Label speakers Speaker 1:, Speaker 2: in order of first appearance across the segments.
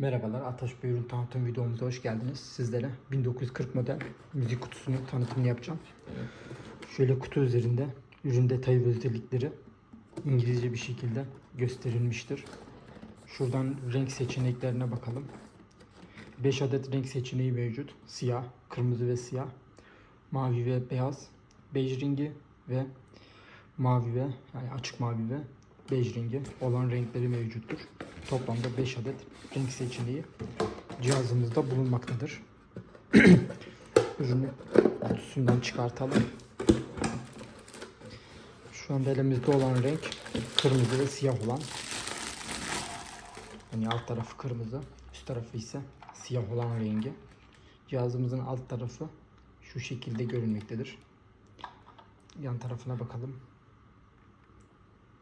Speaker 1: Merhabalar, Ataş Bey ürün tanıtım videomuza hoş geldiniz. Sizlere 1940 model müzik kutusunun tanıtımını yapacağım. Şöyle kutu üzerinde ürün detayı özellikleri İngilizce bir şekilde gösterilmiştir. Şuradan renk seçeneklerine bakalım. 5 adet renk seçeneği mevcut. Siyah, kırmızı ve siyah, mavi ve beyaz, bej rengi ve mavi ve yani açık mavi ve bej rengi olan renkleri mevcuttur. Toplamda 5 adet renk seçeneği cihazımızda bulunmaktadır. Ürünü kutusundan çıkartalım. Şu anda elimizde olan renk kırmızı ve siyah olan. Yani alt tarafı kırmızı, üst tarafı ise siyah olan rengi. Cihazımızın alt tarafı şu şekilde görünmektedir. Yan tarafına bakalım.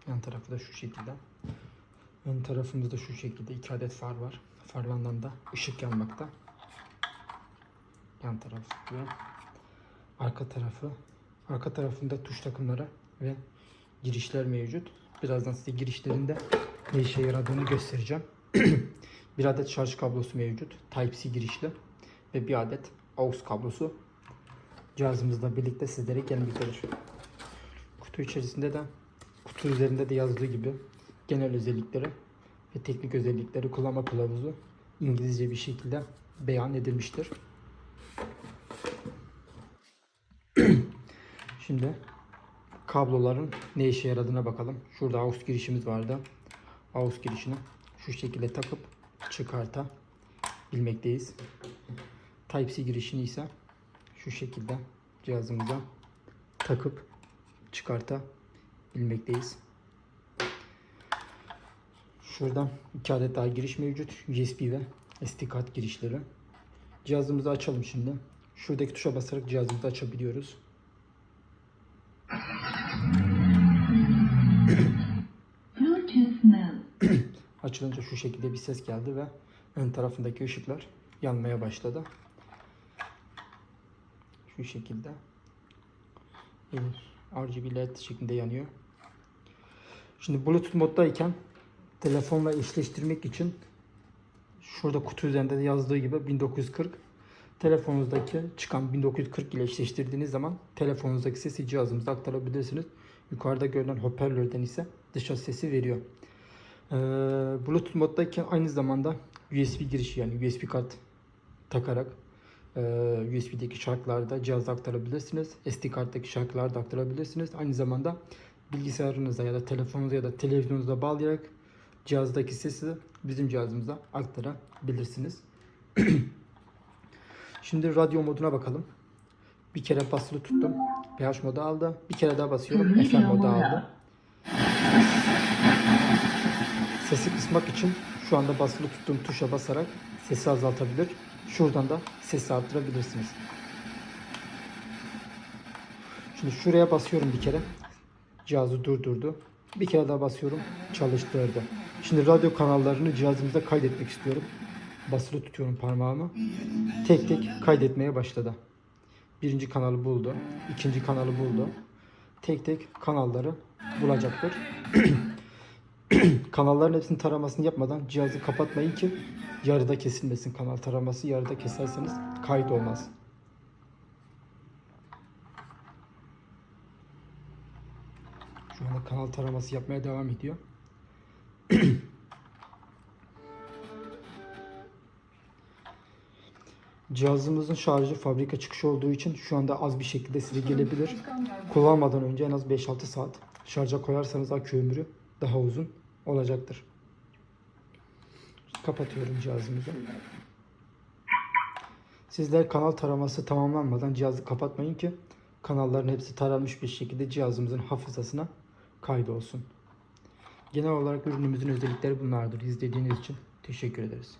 Speaker 1: Yan tarafı da şu şekilde. Ön tarafımızda şu şekilde iki adet far var. Farlardan da ışık yanmakta. Yan tarafı ve arka tarafı. Arka tarafında tuş takımları ve girişler mevcut. Birazdan size girişlerinde ne işe yaradığını göstereceğim. bir adet şarj kablosu mevcut. Type-C girişli ve bir adet AUX kablosu cihazımızla birlikte sizlere gelmektedir. Kutu içerisinde de kutu üzerinde de yazdığı gibi genel özellikleri ve teknik özellikleri kullanma kılavuzu İngilizce bir şekilde beyan edilmiştir. Şimdi kabloların ne işe yaradığına bakalım. Şurada AUX girişimiz vardı. AUX girişini şu şekilde takıp çıkartabilmekteyiz. Type-C girişini ise şu şekilde cihazımıza takıp çıkartabilmekteyiz. Şuradan iki adet daha giriş mevcut. USB ve SD kart girişleri. Cihazımızı açalım şimdi. Şuradaki tuşa basarak cihazımızı açabiliyoruz. Açılınca şu şekilde bir ses geldi ve ön tarafındaki ışıklar yanmaya başladı. Şu şekilde. RGB led şeklinde yanıyor. Şimdi Bluetooth moddayken telefonla eşleştirmek için şurada kutu üzerinde de yazdığı gibi 1940 telefonunuzdaki çıkan 1940 ile eşleştirdiğiniz zaman telefonunuzdaki sesi cihazımıza aktarabilirsiniz. Yukarıda görünen hoparlörden ise dışa sesi veriyor. Ee, Bluetooth moddayken aynı zamanda USB girişi yani USB kart takarak e, USB'deki şarkıları da cihaza aktarabilirsiniz. SD karttaki şarkıları da aktarabilirsiniz. Aynı zamanda bilgisayarınıza ya da telefonunuza ya da televizyonunuza bağlayarak cihazdaki sesi bizim cihazımıza aktarabilirsiniz. Şimdi radyo moduna bakalım. Bir kere basılı tuttum. PH modu aldı. Bir kere daha basıyorum. FM modu aldı. Sesi kısmak için şu anda basılı tuttuğum tuşa basarak sesi azaltabilir. Şuradan da sesi arttırabilirsiniz. Şimdi şuraya basıyorum bir kere. Cihazı durdurdu. Bir kere daha basıyorum. Çalıştırdı. Şimdi radyo kanallarını cihazımıza kaydetmek istiyorum. Basılı tutuyorum parmağımı. Tek tek kaydetmeye başladı. Birinci kanalı buldu. ikinci kanalı buldu. Tek tek kanalları bulacaktır. Kanalların hepsinin taramasını yapmadan cihazı kapatmayın ki yarıda kesilmesin kanal taraması. Yarıda keserseniz kayıt olmaz. Şu anda kanal taraması yapmaya devam ediyor. Cihazımızın şarjı fabrika çıkışı olduğu için şu anda az bir şekilde size gelebilir. Kullanmadan önce en az 5-6 saat şarja koyarsanız akü ömrü daha uzun olacaktır. Kapatıyorum cihazımızı. Sizler kanal taraması tamamlanmadan cihazı kapatmayın ki kanalların hepsi taranmış bir şekilde cihazımızın hafızasına kaydolsun. Genel olarak ürünümüzün özellikleri bunlardır. İzlediğiniz için teşekkür ederiz.